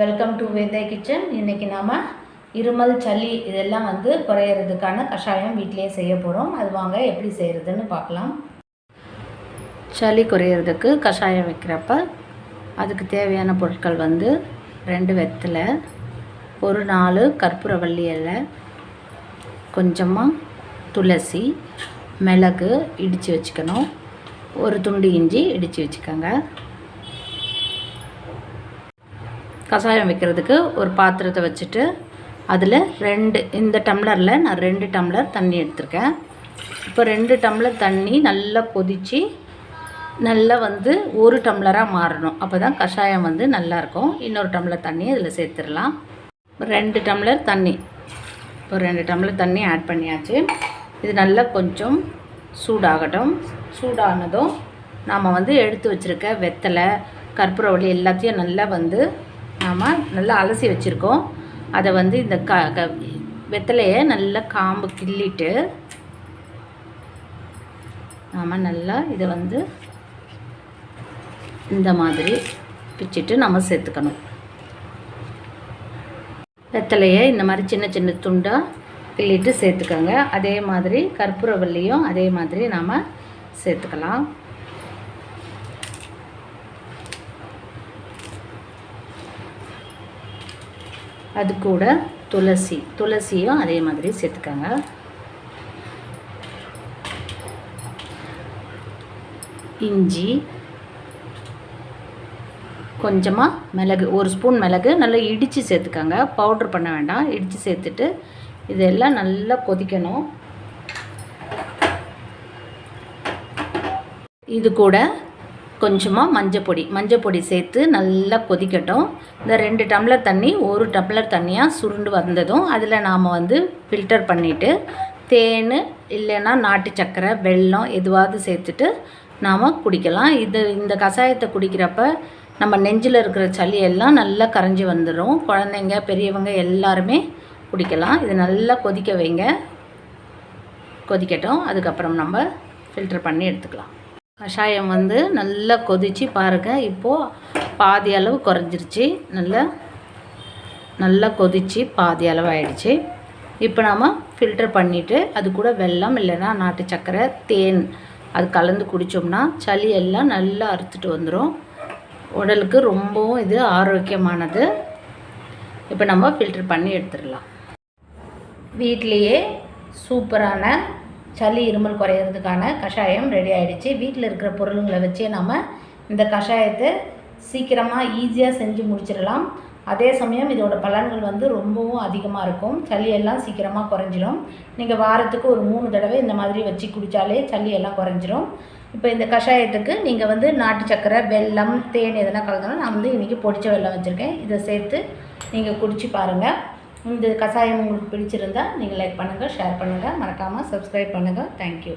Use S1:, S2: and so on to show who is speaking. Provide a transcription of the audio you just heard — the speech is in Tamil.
S1: வெல்கம் டு வேதா கிச்சன் இன்றைக்கி நாம் இருமல் சளி இதெல்லாம் வந்து குறையிறதுக்கான கஷாயம் வீட்டிலேயே செய்ய போகிறோம் அது வாங்க எப்படி செய்கிறதுன்னு பார்க்கலாம். சளி குறையிறதுக்கு கஷாயம் வைக்கிறப்ப அதுக்கு தேவையான பொருட்கள் வந்து ரெண்டு வெத்தலை ஒரு நாலு கற்பூரவள்ளி இலை கொஞ்சமாக துளசி மிளகு இடித்து வச்சுக்கணும். ஒரு துண்டு இஞ்சி இடித்து வச்சுக்கோங்க. கஷாயம் வைக்கிறதுக்கு ஒரு பாத்திரத்தை வச்சுட்டு அதில் ரெண்டு இந்த டம்ளரில் நான் ரெண்டு டம்ளர் தண்ணி எடுத்திருக்கேன். இப்போ ரெண்டு டம்ளர் தண்ணி நல்லா கொதித்து நல்லா வந்து ஒரு டம்ளராக மாறணும். அப்போ தான் கஷாயம் வந்து நல்லாயிருக்கும் இன்னொரு டம்ளர் தண்ணி அதில் சேர்த்துடலாம். ரெண்டு டம்ளர் தண்ணி. இப்போ ரெண்டு டம்ளர் தண்ணி ஆட் பண்ணியாச்சு. இது நல்லா கொஞ்சம் சூடாகட்டும். சூடானதும் நாம் வந்து எடுத்து வச்சுருக்க வெத்தலை கற்பூரவள்ளி எல்லாத்தையும் நல்லா வந்து நாம் நல்லா அலசி வச்சுருக்கோம். அதை வந்து இந்த க க வெத்தலையை நல்லா காம்பு கிள்ளிட்டு நாம் நல்லா இதை வந்து இந்த மாதிரி பிச்சுட்டு நம்ம சேர்த்துக்கணும். வெத்தலையை இந்த மாதிரி சின்ன சின்ன துண்டாக கிள்ளிட்டு சேர்த்துக்கோங்க. அதே மாதிரி கற்பூரவல்லியும் அதே மாதிரி நாம் சேர்த்துக்கலாம். அது கூட துளசி. துளசியும் அதே மாதிரி சேர்த்துக்கோங்க. இஞ்சி. கொஞ்சமாக மிளகு ஒரு ஸ்பூன் மிளகு நல்லா இடித்து சேர்த்துக்கோங்க. பவுட்ரு பண்ண வேண்டாம். இடித்து சேர்த்துட்டு இதெல்லாம் நல்லா கொதிக்கணும். இது கூட கொஞ்சமாக மஞ்சப்பொடி மஞ்சப்பொடி சேர்த்து நல்லா கொதிக்கட்டும். இந்த ரெண்டு டம்ளர் தண்ணி ஒரு டம்ளர் தண்ணியாக சுருண்டு வந்ததும் அதில் நாம் வந்து ஃபில்டர் பண்ணிவிட்டு தேன் இல்லைன்னா நாட்டு சர்க்கரை வெல்லம் எதுவாவது சேர்த்துட்டு நாம் குடிக்கலாம். இது இந்த கஷாயத்தை குடிக்கிறப்ப நம்ம நெஞ்சில் இருக்கிற சளி எல்லாம் நல்லா கரைஞ்சி வந்துடும் குழந்தைங்க பெரியவங்க எல்லாருமே குடிக்கலாம். இது நல்லா கொதிக்க வைங்க. கொதிக்கட்டும். அதுக்கப்புறம் நம்ம ஃபில்டர் பண்ணி எடுத்துக்கலாம். கஷாயம் வந்து நல்லா கொதித்து பாருங்கள் இப்போது பாதி அளவு குறைஞ்சிருச்சு. நல்லா நல்லா கொதித்து பாதி அளவு ஆயிடுச்சு இப்போ நாம் ஃபில்டர் பண்ணிவிட்டு அது கூட வெல்லம் இல்லைன்னா நாட்டு சக்கரை தேன் அது கலந்து குடித்தோம்னா சளி எல்லாம் நல்லா அறுத்துட்டு வந்துடும் உடலுக்கு ரொம்பவும் இது ஆரோக்கியமானது. இப்போ நம்ம ஃபில்டர் பண்ணி எடுத்துடலாம். வீட்லேயே சூப்பரான சளி இருமல் குறையிறதுக்கான கஷாயம் ரெடி ஆகிடுச்சு வீட்டில் இருக்கிற பொருளுங்களை வச்சே நம்ம இந்த கஷாயத்தை சீக்கிரமாக ஈஸியாக செஞ்சு முடிச்சிடலாம். அதே சமயம் இதோட பலன்கள் வந்து ரொம்பவும் அதிகமாக இருக்கும். சளி எல்லாம் சீக்கிரமாக குறைஞ்சிரும். நீங்கள் வாரத்துக்கு ஒரு மூணு தடவை இந்த மாதிரி வச்சு குடித்தாலே சளி எல்லாம் குறைஞ்சிரும். இப்போ இந்த கஷாயத்துக்கு நீங்கள் வந்து நாட்டு சக்கரை வெல்லம் தேன் எதனா கலந்தாலும் நான் வந்து இன்றைக்கி பொடிச்ச வெல்லம் வச்சுருக்கேன். இதை சேர்த்து நீங்கள் குடிச்சு பாருங்கள் இந்த கஷாயம் உங்களுக்கு பிடிச்சிருந்தால் நீங்கள் லைக் பண்ணுங்கள் ஷேர் பண்ணுங்கள் மறக்காமல் சப்ஸ்கிரைப் பண்ணுங்கள் தேங்க்யூ